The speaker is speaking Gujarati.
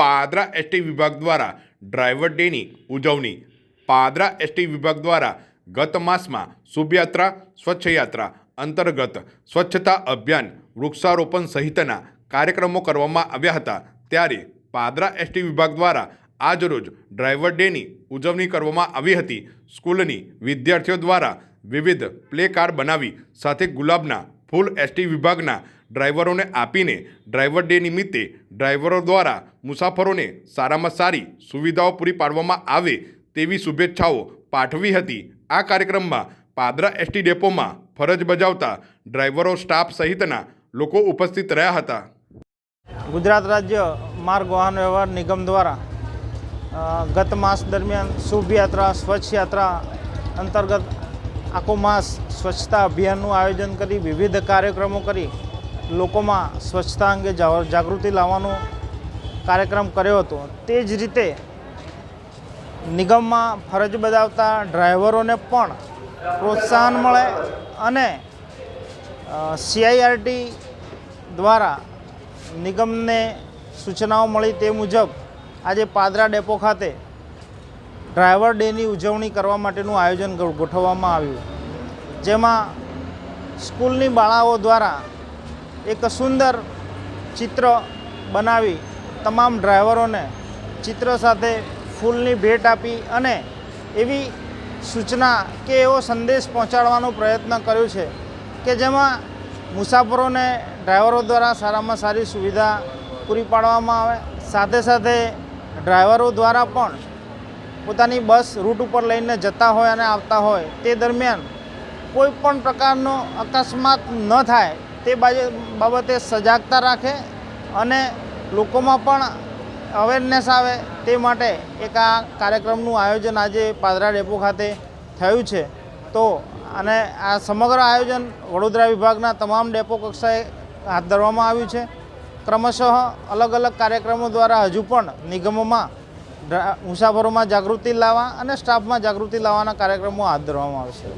પાદરા એસટી વિભાગ દ્વારા ડ્રાઈવર ડેની ઉજવણી. પાદરા એસટી વિભાગ દ્વારા ગત માસમાં શુભયાત્રા, સ્વચ્છયાત્રા અંતર્ગત સ્વચ્છતા અભિયાન વૃક્ષારોપણ સહિતના કાર્યક્રમો કરવામાં આવ્યા હતા. ત્યારે પાદરા એસટી વિભાગ દ્વારા આજરોજ ડ્રાઈવર ડેની ઉજવણી કરવામાં આવી હતી. સ્કૂલની વિદ્યાર્થીઓ દ્વારા વિવિધ પ્લે કાર્ડ બનાવી, સાથે ગુલાબના ફૂલ એસટી વિભાગના ડ્રાઈવરોને આપીને ડ્રાઈવર ડે નિમિત્તે ડ્રાઈવરો દ્વારા મુસાફરોને સારામાં સારી સુવિધાઓ પૂરી પાડવામાં આવે તેવી શુભેચ્છાઓ પાઠવી હતી. આ કાર્યક્રમમાં પાદરા એસટી ડેપોમાં ફરજ બજાવતા ડ્રાઈવરો, સ્ટાફ સહિતના લોકો ઉપસ્થિત રહ્યા હતા. ગુજરાત રાજ્ય માર્ગ વાહન વ્યવહાર નિગમ દ્વારા ગત માસ દરમિયાન શુભ યાત્રા સ્વચ્છ યાત્રા અંતર્ગત આખો માસ સ્વચ્છતા અભિયાનનું આયોજન કરી વિવિધ કાર્યક્રમો કરી. લોકોમાં સ્વચ્છતા અંગે જાગૃતિ લાવવાનો કાર્યક્રમ કર્યો હતો. તે જ રીતે નિગમમાં ફરજ બજાવતા ડ્રાઈવરોને પણ પ્રોત્સાહન મળે અને સીઆઈઆરટી દ્વારા નિગમને સૂચનાઓ મળી તે મુજબ આજે પાદરા ડેપો ખાતે ડ્રાઈવર ડેની ઉજવણી કરવા માટેનું આયોજન ગોઠવવામાં આવ્યું. જેમાં સ્કૂલની બાળાઓ દ્વારા એક સુંદર ચિત્ર બનાવી તમામ ડ્રાઈવરોને ચિત્ર સાથે ફૂલની ભેટ આપી અને એવી સૂચના કે એવો સંદેશ પહોંચાડવાનો પ્રયત્ન કર્યો છે કે જેમાં મુસાફરોને ડ્રાઈવરો દ્વારા સારામાં સારી સુવિધા પૂરી પાડવામાં આવે. સાથે સાથે ડ્રાઈવરો દ્વારા પણ પોતાની બસ રૂટ ઉપર લઈને જતા હોય અને આવતા હોય તે દરમિયાન કોઈ પણ પ્રકારનો અકસ્માત ન થાય તે બાબતે સજાગતા રાખે અને લોકોમાં પણ અવેરનેસ આવે તે માટે એક આ કાર્યક્રમનું આયોજન આજે પાદરા ડેપો ખાતે થયું છે. તો અને આ સમગ્ર આયોજન વડોદરા વિભાગના તમામ ડેપો કક્ષાએ હાથ ધરવામાં આવ્યું છે. ક્રમશઃ અલગ અલગ કાર્યક્રમો દ્વારા હજુ પણ નિગમોમાં મુસાફરોમાં જાગૃતિ લાવવા અને સ્ટાફમાં જાગૃતિ લાવવાના કાર્યક્રમો હાથ ધરવામાં આવશે.